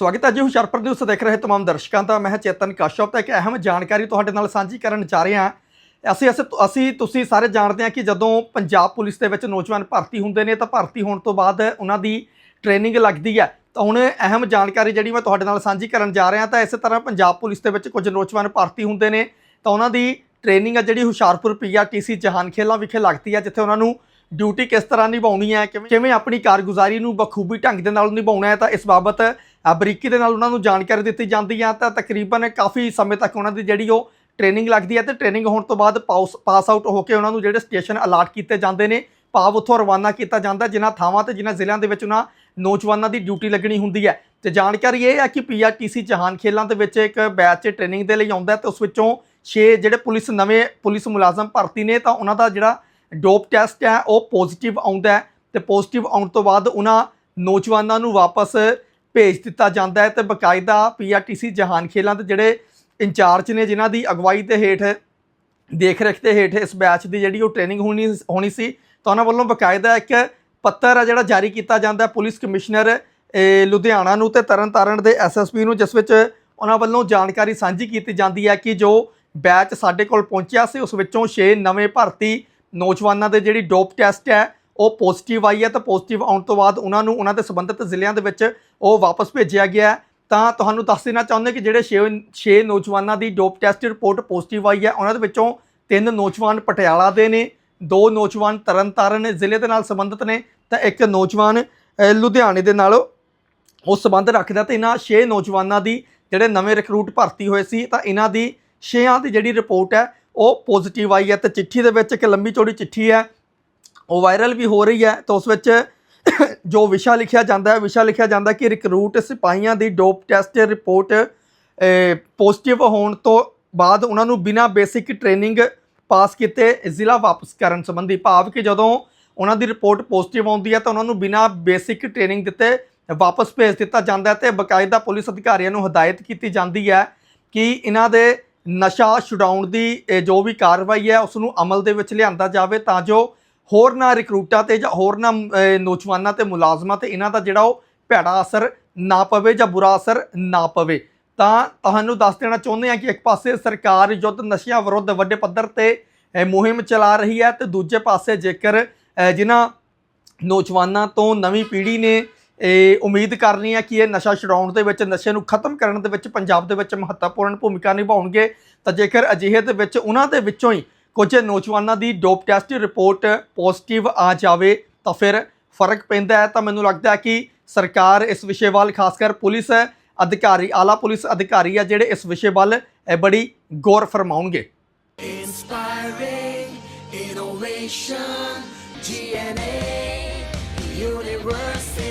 ਸਵਾਗਤ ਹੈ ਜੀ ਹੁਸ਼ਿਆਰਪੁਰ ਨਿਊਜ਼ ਦੇਖ ਰਹੇ ਤਮਾਮ ਦਰਸ਼ਕਾਂ ਦਾ। ਮੈਂ ਚੇਤਨ ਕਾਸ਼ਪ ਤਾਂ ਇੱਕ ਅਹਿਮ ਜਾਣਕਾਰੀ ਤੁਹਾਡੇ ਨਾਲ ਸਾਂਝੀ ਕਰਨ ਜਾ ਰਹੇ ਹਾਂ। ਅਸੀਂ ਅਸੀਂ ਅਸੀਂ ਤੁਸੀਂ ਸਾਰੇ ਜਾਣਦੇ ਹਾਂ ਕਿ ਜਦੋਂ ਪੰਜਾਬ ਪੁਲਿਸ ਦੇ ਵਿੱਚ ਨੌਜਵਾਨ ਭਰਤੀ ਹੁੰਦੇ ਨੇ ਤਾਂ ਭਰਤੀ ਹੋਣ ਤੋਂ ਬਾਅਦ ਉਹਨਾਂ ਦੀ ਟ੍ਰੇਨਿੰਗ ਲੱਗਦੀ ਹੈ। ਤਾਂ ਹੁਣ ਅਹਿਮ ਜਾਣਕਾਰੀ ਜਿਹੜੀ ਮੈਂ ਤੁਹਾਡੇ ਨਾਲ ਸਾਂਝੀ ਕਰਨ ਜਾ ਰਿਹਾ ਤਾਂ ਇਸੇ ਤਰ੍ਹਾਂ ਪੰਜਾਬ ਪੁਲਿਸ ਦੇ ਵਿੱਚ ਕੁਝ ਨੌਜਵਾਨ ਭਰਤੀ ਹੁੰਦੇ ਨੇ। ਤਾਂ ਉਹਨਾਂ ਦੀ ਟ੍ਰੇਨਿੰਗ ਹੈ ਜਿਹੜੀ ਹੁਸ਼ਿਆਰਪੁਰ ਪੀਆਰਟੀਸੀ ਜਹਾਨ ਖੇਲਾਂ ਵਿਖੇ ਲੱਗਦੀ ਹੈ, ਜਿੱਥੇ ਉਹਨਾਂ ਨੂੰ ਡਿਊਟੀ ਕਿਸ ਤਰ੍ਹਾਂ ਨਿਭਾਉਣੀ ਹੈ, ਕਿਵੇਂ ਕਿਵੇਂ ਆਪਣੀ ਕਾਰਗੁਜ਼ਾਰੀ ਨੂੰ ਬਖੂਬੀ ਢੰਗ ਦੇ ਨਾਲ ਨਿਭਾਉਣਾ ਹੈ ਤਾਂ ਇਸ ਬਾਬਤ ਬਰੀਕੀ ਦੇ ਨਾਲ ਉਹਨਾਂ ਨੂੰ ਜਾਣਕਾਰੀ ਦਿੱਤੀ ਜਾਂਦੀ ਹੈ ਤਾਂ ਤਕਰੀਬਨ ਕਾਫੀ ਸਮੇਂ ਤੱਕ ਉਹਨਾਂ ਦੀ ਜਿਹੜੀ ਉਹ ਟ੍ਰੇਨਿੰਗ ਲੱਗਦੀ ਹੈ ਤੇ ਟ੍ਰੇਨਿੰਗ ਹੋਣ ਤੋਂ ਬਾਅਦ ਪਾਸ ਪਾਸ ਆਊਟ ਹੋ ਕੇ ਉਹਨਾਂ ਨੂੰ ਜਿਹੜੇ ਸਟੇਸ਼ਨ ਅਲਾਟ ਕੀਤੇ ਜਾਂਦੇ ਨੇ, ਭਾਵ ਉੱਥੋਂ ਰਵਾਨਾ ਕੀਤਾ ਜਾਂਦਾ, ਜਿਨ੍ਹਾਂ ਥਾਵਾਂ ਤੇ ਜਿਨ੍ਹਾਂ ਜ਼ਿਲ੍ਹਿਆਂ ਦੇ ਵਿੱਚ ਉਹਨਾਂ ਨੌਜਵਾਨਾਂ ਦੀ ਡਿਊਟੀ ਲੱਗਣੀ ਹੁੰਦੀ ਹੈ ਤੇ ਜਾਣਕਾਰੀ ਇਹ ਹੈ ਕਿ ਪੀਆਰਟੀਸੀ ਜਹਾਨ ਖੇਲਾਂ ਦੇ ਵਿੱਚ ਇੱਕ ਬੈਚ ਟ੍ਰੇਨਿੰਗ ਦੇ ਲਈ ਆਉਂਦਾ ਹੈ ਤੇ ਉਸ ਵਿੱਚੋਂ 6 ਜਿਹੜੇ ਪੁਲਿਸ ਨਵੇਂ ਪੁਲਿਸ ਮੁਲਾਜ਼ਮ ਭਰਤੀ ਨੇ, ਤਾਂ ਉਹਨਾਂ ਦਾ ਜਿਹੜਾ ਡੋਪ ਟੈਸਟ ਹੈ ਉਹ ਪੋਜ਼ਿਟਿਵ ਆਉਂਦਾ ਹੈ ਤੇ ਪੋਜ਼ਿਟਿਵ ਆਉਣ ਤੋਂ ਬਾਅਦ ਉਹਨਾਂ ਨੌਜਵਾਨਾਂ ਨੂੰ ਵਾਪਸ ਭੇਜ ਦਿੱਤਾ ਜਾਂਦਾ ਹੈ ਤੇ ਬਕਾਇਦਾ ਪੀਆਰਟੀਸੀ ਜਹਾਨ ਖੇਲਾਂ ਦੇ ਜਿਹੜੇ ਇੰਚਾਰਜ ਨੇ, ਜਿਨ੍ਹਾਂ ਦੀ ਅਗਵਾਈ ਦੇ ਹੇਠ ਦੇਖ ਰੇਖ ਦੇ ਹੇਠ ਇਸ ਬੈਚ ਦੀ ਜਿਹੜੀ ਉਹ ਟ੍ਰੇਨਿੰਗ ਹੋਣੀ ਹੋਣੀ ਸੀ, ਤਾਂ ਉਹਨਾਂ ਵੱਲੋਂ ਬਕਾਇਦਾ ਇੱਕ ਪੱਤਰ ਹੈ ਜਿਹੜਾ ਜਾਰੀ ਕੀਤਾ ਜਾਂਦਾ ਪੁਲਿਸ ਕਮਿਸ਼ਨਰ ਲੁਧਿਆਣਾ ਨੂੰ ਤੇ ਤਰਨਤਾਰਨ ਦੇ ਐਸਐਸਪੀ ਨੂੰ, ਜਿਸ ਵਿੱਚ ਉਹਨਾਂ ਵੱਲੋਂ ਜਾਣਕਾਰੀ ਸਾਂਝੀ ਕੀਤੀ ਜਾਂਦੀ ਹੈ ਕਿ ਜੋ ਬੈਚ ਸਾਡੇ ਕੋਲ ਪਹੁੰਚਿਆ ਸੀ, ਉਸ ਵਿੱਚੋਂ 6 ਨਵੇਂ ਭਰਤੀ ਨੌਜਵਾਨਾਂ ਦੇ ਜਿਹੜੀ ਡੋਪ ਟੈਸਟ ਹੈ ਉਹ ਪੋਜ਼ਿਟਿਵ ਆਈ ਹੈ ਤਾਂ ਪੋਜ਼ਿਟਿਵ ਆਉਣ ਤੋਂ ਬਾਅਦ ਉਹਨਾਂ ਨੂੰ ਉਹਨਾਂ ਦੇ ਸੰਬੰਧਿਤ ਜ਼ਿਲ੍ਹਿਆਂ ਦੇ ਵਿੱਚ ਉਹ ਵਾਪਸ ਭੇਜਿਆ ਗਿਆ ਤਾਂ ਤੁਹਾਨੂੰ ਦੱਸ ਦੇਣਾ ਚਾਹੁੰਦੇ ਕਿ ਜਿਹੜੇ 6 6 ਨੌਜਵਾਨਾਂ ਦੀ ਡੋਪ ਟੈਸਟ ਰਿਪੋਰਟ ਪੋਜ਼ਿਟਿਵ ਆਈ ਹੈ, ਉਹਨਾਂ ਦੇ ਵਿੱਚੋਂ ਤਿੰਨ ਨੌਜਵਾਨ ਪਟਿਆਲਾ ਦੇ ਨੇ, ਦੋ ਨੌਜਵਾਨ ਤਰਨਤਾਰਨ ਜ਼ਿਲ੍ਹੇ ਦੇ ਨਾਲ ਸੰਬੰਧਿਤ ਨੇ ਤਾਂ ਇੱਕ ਨੌਜਵਾਨ ਲੁਧਿਆਣੇ ਦੇ ਨਾਲ ਉਹ ਸੰਬੰਧ ਰੱਖਦਾ ਤੇ ਇਹਨਾਂ 6 ਨੌਜਵਾਨਾਂ ਦੀ ਜਿਹੜੇ ਨਵੇਂ ਰਿਕਰੂਟ ਭਰਤੀ ਹੋਏ ਸੀ ਤਾਂ ਇਹਨਾਂ ਦੀ 6ਾਂ ਦੀ ਜਿਹੜੀ ਰਿਪੋਰਟ ਹੈ ਉਹ ਪੋਜ਼ਿਟਿਵ ਆਈ ਹੈ ਤੇ ਚਿੱਠੀ ਦੇ ਵਿੱਚ ਇੱਕ ਲੰਬੀ ਚੌੜੀ ਚਿੱਠੀ ਹੈ ਉਹ ਵਾਇਰਲ ਵੀ ਹੋ ਰਹੀ ਹੈ, ਤਾਂ ਉਸ ਵਿੱਚ ਜੋ ਵਿਸ਼ਾ ਲਿਖਿਆ ਜਾਂਦਾ ਹੈ, ਵਿਸ਼ਾ ਲਿਖਿਆ ਜਾਂਦਾ ਕਿ ਰਿਕਰੂਟ ਸਿਪਾਹੀਆਂ ਦੀ ਡੋਪ ਟੈਸਟ ਰਿਪੋਰਟ ਪੋਜ਼ਿਟਿਵ ਹੋਣ ਤੋਂ ਬਾਅਦ ਉਹਨਾਂ ਨੂੰ ਬਿਨਾਂ ਬੇਸਿਕ ਟ੍ਰੇਨਿੰਗ ਪਾਸ ਕੀਤੇ ਜ਼ਿਲ੍ਹਾ ਵਾਪਸ ਕਰਨ ਸੰਬੰਧੀ, ਭਾਵ ਕਿ ਜਦੋਂ ਉਹਨਾਂ ਦੀ ਰਿਪੋਰਟ ਪੋਜ਼ਿਟਿਵ ਆਉਂਦੀ ਹੈ, ਤਾਂ ਉਹਨਾਂ ਨੂੰ ਬਿਨਾਂ ਬੇਸਿਕ ਟ੍ਰੇਨਿੰਗ ਦਿੱਤੇ ਵਾਪਸ ਭੇਜ ਦਿੱਤਾ ਜਾਂਦਾ ਹੈ ਤੇ ਬਕਾਇਦਾ ਪੁਲਿਸ ਅਧਿਕਾਰੀਆਂ ਨੂੰ ਹਦਾਇਤ ਕੀਤੀ ਜਾਂਦੀ ਹੈ ਕਿ ਇਹਨਾਂ ਦੇ ਨਸ਼ਾ ਛੁਡਾਉਣ ਦੀ ਜੋ ਵੀ ਕਾਰਵਾਈ ਹੈ, ਉਸ ਨੂੰ ਅਮਲ ਦੇ ਵਿੱਚ ਲਿਆਂਦਾ ਜਾਵੇ ਤਾਂ ਜੋ ਹੋਰਨਾਂ ਰਿਕਰੂਟਾਂ ਤੇ ਜਾਂ ਹੋਰਨਾਂ ਅਹ, ਨੌਜਵਾਨਾਂ ਤੇ ਮੁਲਾਜ਼ਮਾਂ ਤੇ ਇਹਨਾਂ ਦਾ ਜਿਹੜਾ ਉਹ ਭੈੜਾ ਅਸਰ ਨਾ ਪਵੇ ਜਾਂ ਬੁਰਾ ਅਸਰ ਨਾ ਪਵੇ। ਤਾਂ ਤੁਹਾਨੂੰ ਦੱਸ ਦੇਣਾ ਚਾਹੁੰਦੇ ਹਾਂ ਕਿ ਇੱਕ ਪਾਸੇ ਸਰਕਾਰ ਯੁੱਧ ਨਸ਼ਿਆਂ ਵਿਰੁੱਧ ਵੱਡੇ ਪੱਧਰ ਤੇ ਮੁਹਿੰਮ ਚਲਾ ਰਹੀ ਹੈ ਤੇ ਦੂਜੇ ਪਾਸੇ ਜੇਕਰ ਅਹ, ਜਿਨ੍ਹਾਂ ਨੌਜਵਾਨਾਂ ਤੋਂ ਨਵੀਂ ਪੀੜ੍ਹੀ ਨੇ ਇਹ ਉਮੀਦ ਕਰਨੀ ਹੈ ਕਿ ਇਹ ਨਸ਼ਾ ਛੁਡਾਉਣ ਦੇ ਵਿੱਚ ਨਸ਼ੇ ਨੂੰ ਖਤਮ ਕਰਨ ਦੇ ਵਿੱਚ ਪੰਜਾਬ ਦੇ ਵਿੱਚ ਮਹੱਤਵਪੂਰਨ ਭੂਮਿਕਾ ਨਿਭਾਉਣਗੇ ਤਾਂ ਜੇਕਰ ਅਜਿਹੇ ਦੇ ਵਿੱਚ ਉਹਨਾਂ ਦੇ ਵਿੱਚੋਂ ਹੀ ਕੁਝ ਨੌਜਵਾਨਾਂ ਦੀ ਡੋਪ ਟੈਸਟ ਰਿਪੋਰਟ ਪੋਜ਼ਿਟਿਵ ਆ ਜਾਵੇ ਤਾਂ ਫਿਰ ਫ਼ਰਕ ਪੈਂਦਾ ਹੈ ਤਾਂ ਮੈਨੂੰ ਲੱਗਦਾ ਹੈ ਕਿ ਸਰਕਾਰ ਇਸ ਵਿਸ਼ੇ ਵੱਲ ਖਾਸ ਕਰ ਪੁਲਿਸ ਅਧਿਕਾਰੀ ਆਲਾ ਪੁਲਿਸ ਅਧਿਕਾਰੀ ਆ ਜਿਹੜੇ ਇਸ ਵਿਸ਼ੇ ਵੱਲ ਇਹ ਬੜੀ ਗੌਰ ਫਰਮਾਉਣਗੇ Inspiring innovation, GNA, Universal.